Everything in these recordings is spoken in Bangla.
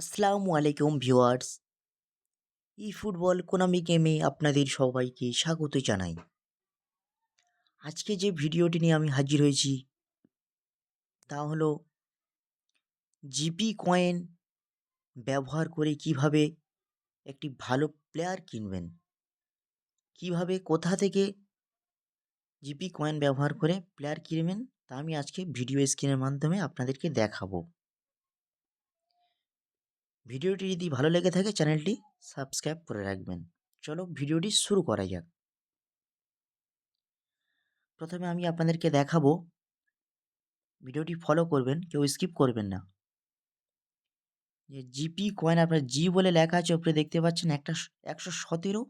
আসসালামু আলাইকুম ভিউয়ার্স। ই ফুটবল কোনামি গেমে আপনাদের সবাইকে স্বাগত জানাই। আজকে যে ভিডিওটি নিয়ে আমি হাজির হয়েছি, তা হলো জিপি কয়েন ব্যবহার করে কীভাবে একটি ভালো প্লেয়ার কিনবেন, কীভাবে কোথা থেকে জিপি কয়েন ব্যবহার করে প্লেয়ার কিনবেন, তা আমি আজকে ভিডিও স্ক্রিনের মাধ্যমে আপনাদেরকে দেখাবো। ভিডিওটি যদি ভালো লেগে থাকে চ্যানেলটি সাবস্ক্রাইব করে রাখবেন। চলো ভিডিওটি শুরু করা যাক। প্রথমে আমি আপনাদেরকে দেখাবো, ভিডিওটি ফলো করবেন, কেউ স্কিপ করবেন না। যে জিপি কয়েন আপনার জি বলে লেখা আছে ওপরে দেখতে পাচ্ছেন একটা একশো সতেরো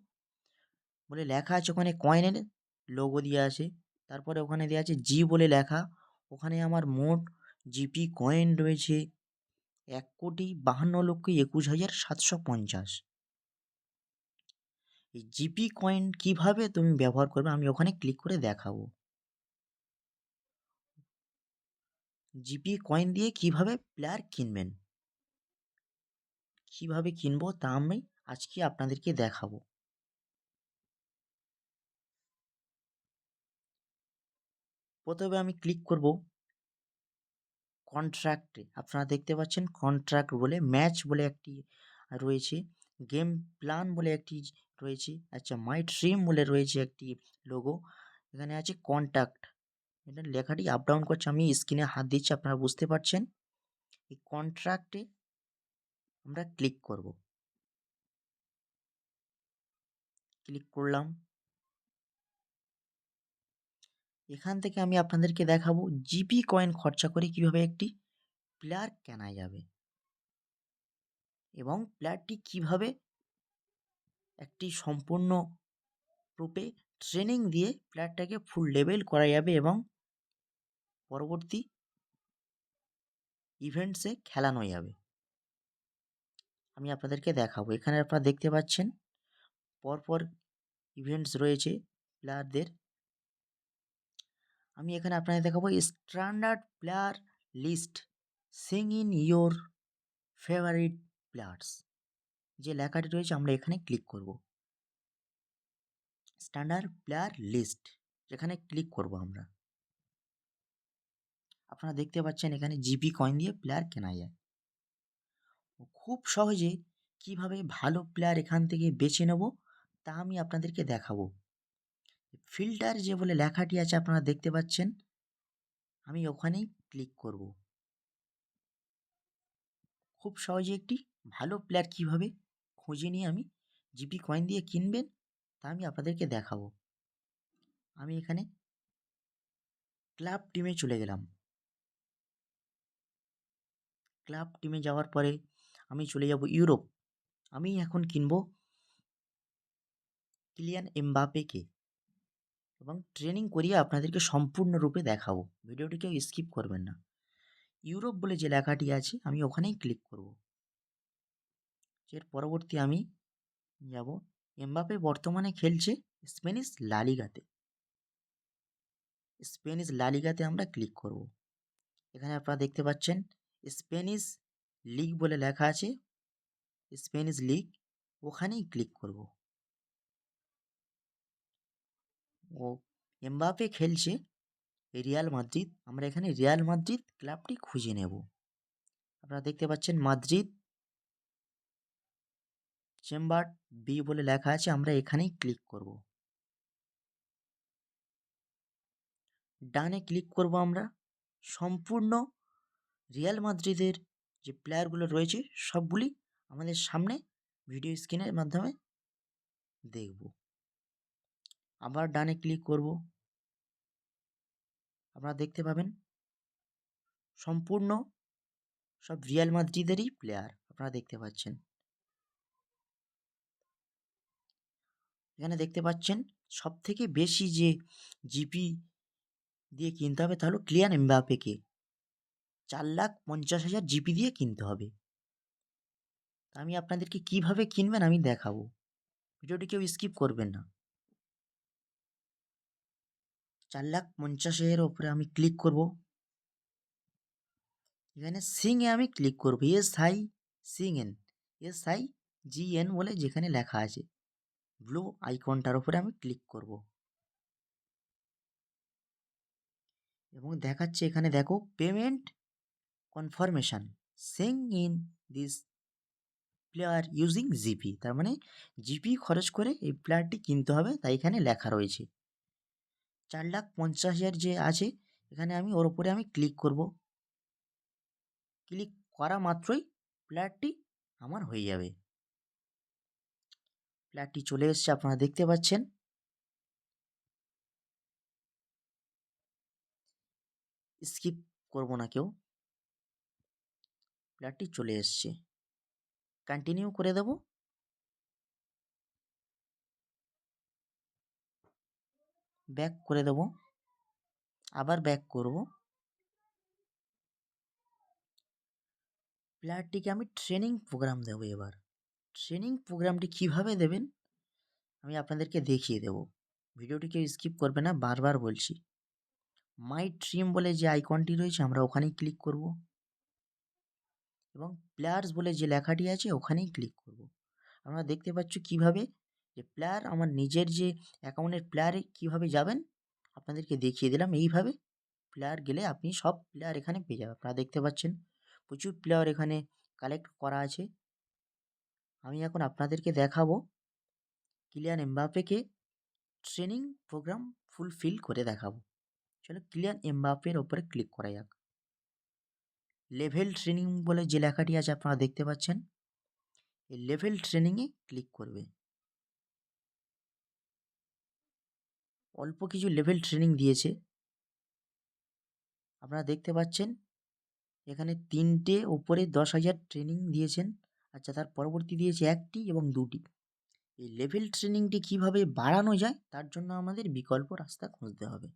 বলে লেখা আছে ওখানে কয়েনের লোগো দিয়ে আছে তারপরে ওখানে দেওয়া আছে জি বলে লেখা। ওখানে আমার মোট জিপি কয়েন রয়েছে এক কোটি বাহান্ন লক্ষ একুশ হাজার সাতশো পঞ্চাশ। এই জিপি কয়েন কীভাবে তুমি ব্যবহার করবে আমি ওখানে ক্লিক করে দেখাবো। জিপি কয়েন দিয়ে কীভাবে প্লেয়ার কিনবেন? কীভাবে কিনবো তা আমি আজকে আপনাদেরকে দেখাবো। প্রথমে আমি ক্লিক করব। কন্ট্রাক্টে আপনারা দেখতে পাচ্ছেন কন্ট্রাক্ট বলে ম্যাচ বলে একটি রয়েছে। গেম প্ল্যান বলে একটি রয়েছে। আচ্ছা মাই ড্রিম বলে রয়েছে একটি লোগো এখানে আছে কন্ট্যাক্ট এটা লেখাটি আপ ডাউন করছে। আমি স্ক্রিনে হাত দিচ্ছি, আপনারা বুঝতে পারছেন? এই কন্ট্রাক্টে আমরা ক্লিক করব। ক্লিক করলাম। এখান থেকে আমি আপনাদেরকে দেখাবো জিপি কয়েন খরচা করে কীভাবে একটি প্লেয়ার কেনা যাবে। এবং প্লেয়ারটি কীভাবে একটি সম্পূর্ণ রূপে ট্রেনিং দিয়ে প্লেয়ারটাকে ফুল লেভেল করা যাবে এবং পরবর্তী ইভেন্টসে খেলানো যাবে। আমি আপনাদেরকে দেখাবো। এখানে আপনারা দেখতে পাচ্ছেন, পরপর ইভেন্টস রয়েছে প্লেয়ারদের। আমি এখানে আপনাদের দেখাবো standard player list sign in your favourite players যে লেখাটি রয়েছে আমরা এখানে ক্লিক করব। স্ট্যান্ডার্ড প্লেয়ার লিস্ট যেখানে ক্লিক করব আমরা। আপনারা দেখতে পাচ্ছেন এখানে জিপি কয়েন দিয়ে প্লেয়ার কেনা যায়। খুব সহজে কীভাবে ভালো প্লেয়ার এখান থেকে বেছে নেব তা আমি আপনাদেরকে দেখাবো। ফিল্টার যে বলে লেখাটি আছে আপনারা দেখতে পাচ্ছেন, আমি ওখানেই ক্লিক করব। খুব সহজে একটি ভালো প্লেয়ার কীভাবে খুঁজে নিয়ে আমি জিপি কয়েন দিয়ে কিনবেন, তা আমি আপনাদেরকে দেখাবো। আমি এখানে ক্লাব টিমে চলে গেলাম। ক্লাব টিমে যাওয়ার পরে আমি চলে যাব ইউরোপ। আমি এখন কিনবো কিলিয়ান এমবাপেকে। এবং ট্রেনিং করিয়ে আপনাদেরকে সম্পূর্ণরূপে দেখাবো। ভিডিওটি কেউ স্কিপ করবেন না। ইউরোপ বলে যে লেখাটি আছে, আমি ওখানেই ক্লিক করব। এর পরবর্তী আমি যাব। এমবাপে বর্তমানে খেলছে স্পেনিশ লালিগাতে স্পেনিশ লালিগাতে আমরা ক্লিক করব। এখানে আপনারা দেখতে পাচ্ছেন, স্পেনিশ লিগ বলে লেখা আছে। স্পেনিশ লিগ, ওখানেই ক্লিক করব। ও এমবাপে খেলছে রিয়াল মাদ্রিদ আমরা এখানে রিয়াল মাদ্রিদ ক্লাবটি খুঁজে নেব। আপনারা দেখতে পাচ্ছেন মাদ্রিদ চেম্বার বি বলে লেখা আছে, আমরা এখানেই ক্লিক করব। ডানে ক্লিক করব আমরা। সম্পূর্ণ রিয়াল মাদ্রিদের যে প্লেয়ারগুলো রয়েছে, সবগুলি আমাদের সামনে ভিডিও স্ক্রিনের মাধ্যমে দেখব। আবার ডানে ক্লিক করব। আপনারা দেখতে পাবেন, সম্পূর্ণ সব রিয়াল মাদ্রিদেরই প্লেয়ার আপনারা দেখতে পাচ্ছেন। এখানে দেখতে পাচ্ছেন সব থেকে বেশি যে জিপি দিয়ে কিনতে হবে তাহলে ক্লিয়ান এমবাপেকে চার লাখ পঞ্চাশ হাজার জিপি দিয়ে কিনতে হবে। আমি আপনাদেরকে কীভাবে কিনবেন আমি দেখাবো। ভিডিওটি কেউ স্কিপ করবেন না। চার লাখ পঞ্চাশ হাজারের ওপরে আমি ক্লিক করব এখানে সিংয়ে আমি ক্লিক করব S I sign N S I G N বলে যেখানে লেখা আছে ব্লু আইকনটার ওপরে আমি ক্লিক করব এবং দেখাচ্ছে এখানে দেখো payment confirmation sign in this player using GP তার মানে জিপি খরচ করে এই প্লেয়ারটি কিনতে হবে তাই এখানে লেখা রয়েছে চার লাখ পঞ্চাশ হাজার যে আছে, এখানে আমি ওর ওপরে আমি ক্লিক করব। ক্লিক করা মাত্রই প্লেয়ারটি আমার হয়ে যাবে। প্লেয়ারটি চলে এসছে, আপনারা দেখতে পাচ্ছেন। স্কিপ করব না কেউ। প্লেয়ারটি চলে এসছে। কন্টিনিউ করে দেব। ব্যাক করে দেব। আবার ব্যাক করব। প্লেয়ারটিকে আমি ট্রেনিং প্রোগ্রাম দেবো এবার। ট্রেনিং প্রোগ্রামটি কীভাবে দেবেন? আমি আপনাদেরকে দেখিয়ে দেব। ভিডিওটিকে স্কিপ করবে না, বারবার বলছি। মাই ট্রিম বলে যে আইকনটি রয়েছে, আমরা ওখানেই ক্লিক করব। এবং প্লেয়ার্স বলে যে লেখাটি আছে, ওখানেই ক্লিক করব। আমরা দেখতে পাচ্ছ কীভাবে যে প্লেয়ার আমার নিজের যে অ্যাকাউন্টের প্লেয়ারে কীভাবে যাবেন, আপনাদেরকে দেখিয়ে দিলাম এইভাবে। প্লেয়ার গেলে আপনি সব প্লেয়ার এখানে পেয়ে যাবেন। আপনারা দেখতে পাচ্ছেন, প্রচুর প্লেয়ার এখানে কালেক্ট করা আছে। আমি এখন আপনাদেরকে দেখাবো কিলিয়ান এমবাপেকে ট্রেনিং প্রোগ্রাম ফুলফিল করে দেখাবো। চলো ক্লিয়ান এমবাপের ওপরে ক্লিক করা যাক। লেভেল ট্রেনিং বলে যে লেখাটি আছে, আপনারা দেখতে পাচ্ছেন। এই লেভেল ট্রেনিংয়ে ক্লিক করবে। অল্প কিছু লেভেল ট্রেনিং দিয়েছে। আপনারা দেখতে পাচ্ছেন, এখানে তিনটে ওপরে দশ হাজার ট্রেনিং দিয়েছেন আচ্ছা তার পরবর্তী দিয়েছে একটি এবং দুটি। এই লেভেল ট্রেনিংটি কীভাবে বাড়ানো যায়, তার জন্য আমাদের বিকল্প রাস্তা খুঁজতে হবে।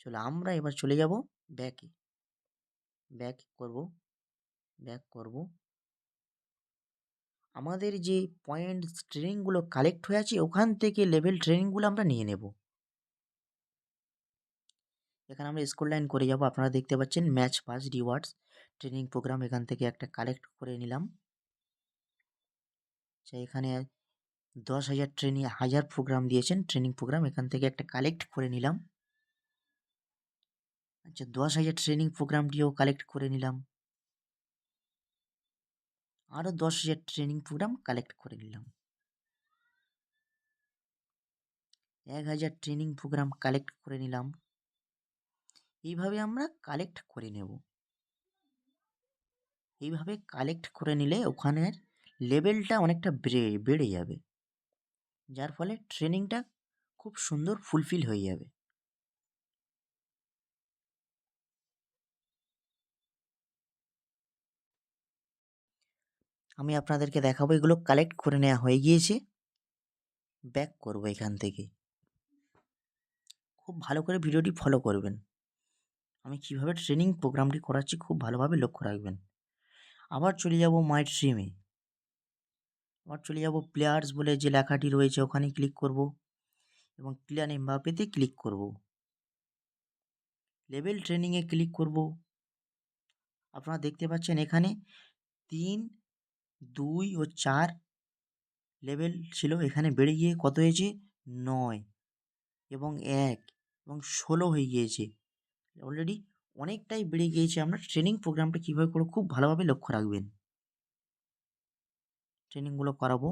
চলো আমরা এবার চলে যাব ব্যাকে ব্যাক করব। ব্যাক করব। আমাদের যে পয়েন্ট ট্রেনিংগুলো কালেক্ট হয়ে আছে, ওখান থেকে লেভেল ট্রেনিংগুলো আমরা নিয়ে নেব। এখানে আমরা স্কুল লাইন করে যাব। আপনারা দেখতে পাচ্ছেন match pass rewards training programme এখান থেকে একটা কালেক্ট করে নিলাম। আচ্ছা এখানে দশ হাজার ট্রেনিং হাজার প্রোগ্রাম দিয়েছেন। ট্রেনিং প্রোগ্রাম এখান থেকে একটা কালেক্ট করে নিলাম। আচ্ছা দশ হাজার ট্রেনিং প্রোগ্রামটিও কালেক্ট করে নিলাম। আরও দশ হাজার ট্রেনিং প্রোগ্রাম কালেক্ট করে নিলাম। এক হাজার ট্রেনিং প্রোগ্রাম কালেক্ট করে নিলাম। এইভাবে আমরা কালেক্ট করে নেব। এইভাবে কালেক্ট করে নিলে ওখানের লেভেলটা অনেকটা বেড়ে বেড়ে যাবে। যার ফলে ট্রেনিংটা খুব সুন্দর ফুলফিল হয়ে যাবে। আমি আপনাদেরকে দেখাবো, এগুলো কালেক্ট করে নেওয়া হয়ে গিয়েছে। ব্যাক করব এখান থেকে। খুব ভালো করে ভিডিওটি ফলো করবেন। আমি কীভাবে ট্রেনিং প্রোগ্রামটি করাচ্ছি খুব ভালোভাবে লক্ষ্য রাখবেন। আবার চলে যাব মাই স্ট্রিমে আবার চলে যাব প্লেয়ার্স বলে যে লেখাটি রয়েছে, ওখানে ক্লিক করব এবং ক্লিয়ান এমবাপেতে ক্লিক করব। লেভেল ট্রেনিংয়ে ক্লিক করব। আপনারা দেখতে পাচ্ছেন এখানে তিন দুই ও চার লেভেল ছিল, এখানে বেড়ে গিয়ে কত হয়েছে? নয় এবং এক এবং ষোলো হয়ে গিয়েছে। অলরেডি অনেকটাই বেড়ে গিয়েছে। আমরা ট্রেনিং প্রোগ্রামটা কীভাবে করব? খুব ভালোভাবে লক্ষ্য রাখবেন। ট্রেনিংগুলো করাবো।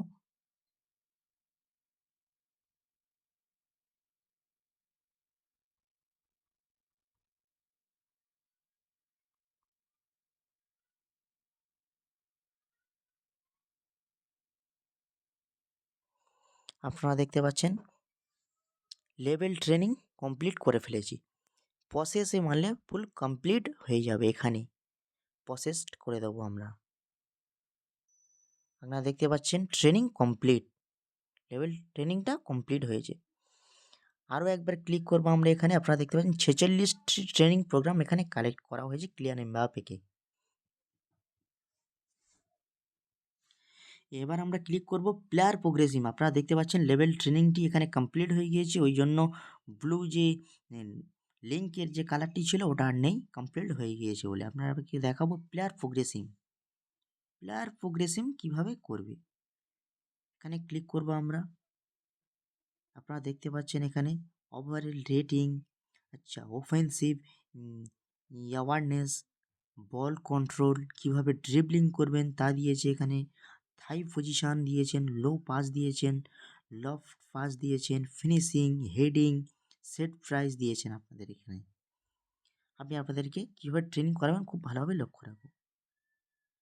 আপনারা দেখতে পাচ্ছেন। লেভেল ট্রেনিং কমপ্লিট করে ফেলেছি। প্রসেসে মারলে ফুল কমপ্লিট হয়ে যাবে এখানে প্রসেসড করে দেবো আমরা। আপনারা দেখতে পাচ্ছেন ট্রেনিং কমপ্লিট লেভেল ট্রেনিংটা কমপ্লিট হয়েছে। আরও একবার ক্লিক করব আমরা এখানে। আপনারা দেখতে পাচ্ছেন ছেচল্লিশটি ট্রেনিং প্রোগ্রাম এখানে কালেক্ট করা হয়েছে ক্লিয়ার এমবাপেকে এবার আমরা ক্লিক করব প্লেয়ার প্রোগ্রেসিভ আপনারা দেখতে পাচ্ছেন লেভেল ট্রেনিংটি এখানে কমপ্লিট হয়ে গিয়েছে। ওই জন্য ব্লু যে লিঙ্কের যে কালারটি ছিল ওটা আর নেই কমপ্লিট হয়ে গিয়েছে বলে। আপনাদেরকে দেখাবো? প্লেয়ার প্রোগ্রেসিভ প্লেয়ার প্রোগ্রেসিভ কীভাবে করবে? এখানে ক্লিক করব আমরা। আপনারা দেখতে পাচ্ছেন এখানে ওভারঅল রেটিং আচ্ছা অফেন্সিভ অ্যাওয়ারনেস বল কন্ট্রোল কীভাবে ড্রিবলিং করবেন তা দিয়েছে এখানে। থাই পজিশান দিয়েছেন লো পাস দিয়েছেন লফ পাস দিয়েছেন ফিনিশিং হেডিং সেট প্রাইস দিয়েছেন আপনাদের এখানে। আমি আপনাদেরকে কীভাবে ট্রেনিং করাবেন খুব ভালোভাবে লক্ষ্য রাখব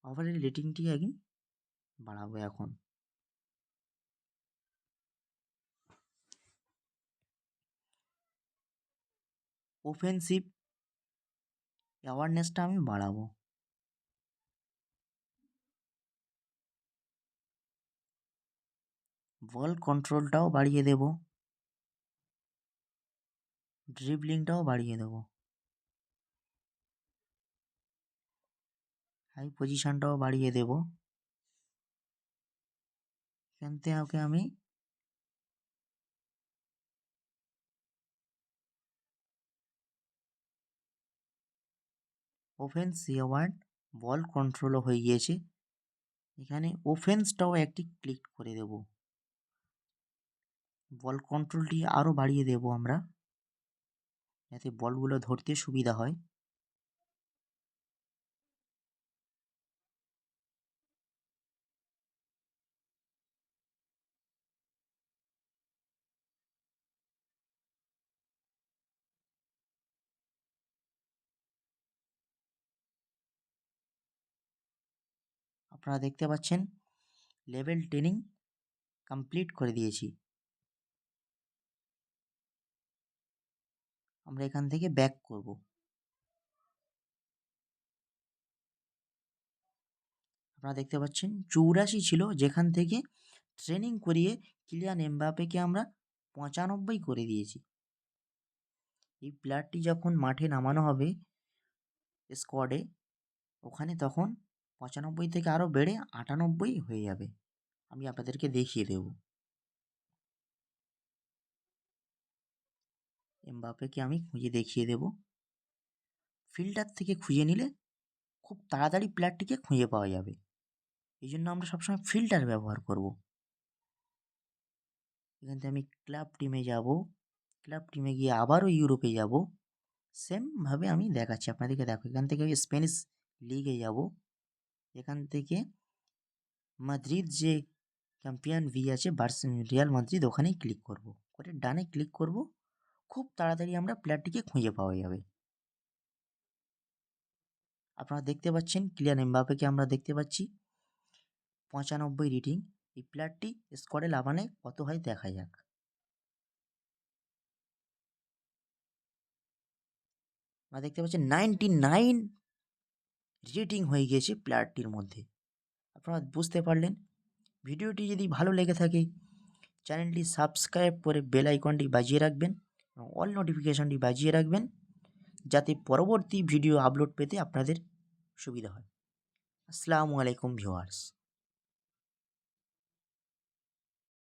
ওভারঅল রেটিংটি আগে বাড়াবো এখন। অফেন্সিভ অ্যাওয়ারনেসটা আমি বাড়াবো। বল কন্ট্রোলটাও বাড়িয়ে দেব। ড্রিবলিংটাও বাড়িয়ে দেব। হাই পজিশনটাও বাড়িয়ে দেব। এখান থেকে আমি। ওফেন্স অ্যাওয়ার্ড বল কন্ট্রোলও হয়ে গিয়েছে। এখানে ওফেন্সটাও একটি ক্লিক করে দেব। বল কন্ট্রোলটি আরও বাড়িয়ে দেব আমরা, যাতে বলগুলো ধরতে সুবিধা হয়। আপনারা দেখতে পাচ্ছেন লেভেল ট্রেনিং কমপ্লিট করে দিয়েছি। আমরা এখান থেকে ব্যাক করব। আপনারা দেখতে পাচ্ছেন চৌরাশি ছিল, যেখান থেকে ট্রেনিং করিয়ে কিলিয়ান এমবাপেকে আমরা পঁচানব্বই করে দিয়েছি। এই প্লেয়ারটি যখন মাঠে নামানো হবে স্কোয়াডে ওখানে তখন পঁচানব্বই থেকে আরও বেড়ে আটানব্বই হয়ে যাবে। আমি আপনাদেরকে দেখিয়ে দেব। এমবাপেকে আমি খুঁজে দেখিয়ে দেব। ফিল্টার থেকে খুঁজে নিলে খুব তাড়াতাড়ি প্লেয়ারটিকে খুঁজে পাওয়া যাবে। এই জন্য আমরা সবসময় ফিল্টার ব্যবহার করব। এখান থেকে আমি ক্লাব টিমে যাব। ক্লাব টিমে গিয়ে আবারও ইউরোপে যাব। সেমভাবে আমি দেখাচ্ছি, আপনাদেরকে দেখো। এখান থেকে আমি স্প্যানিশ লিগে যাব। এখান থেকে মাদ্রিদ যে চ্যাম্পিয়ন ভি আছে, বার্স, রিয়াল মাদ্রিদ ওখানেই ক্লিক করব। করে ডানে ক্লিক করব। খুব তাড়াতাড়ি আমরা প্লেয়ারটিকে খুঁজে পাওয়া যাবে। আপনারা দেখতে পাচ্ছেন ক্লিয়ার এমবাপেকে আমরা দেখতে পাচ্ছি। পঁচানব্বই রিডিং এই প্লেয়ারটি স্কোয়াডে লাভানে কত হয় দেখা যাক। আমরা দেখতে পাচ্ছি, নাইনটি নাইন রেটিং হয়ে গিয়েছে প্লেয়ারটির মধ্যে। আপনারা বুঝতে পারলেন। ভিডিওটি যদি ভালো লেগে থাকে, চ্যানেলটি সাবস্ক্রাইব করে বেল আইকনটি বাজিয়ে রাখবেন। অল নোটিফিকেশনটি বাজিয়ে রাখবেন, যাতে পরবর্তী ভিডিও আপলোড পেতে আপনাদের সুবিধা হয়। আসসালামু আলাইকুম ভিউয়ার্স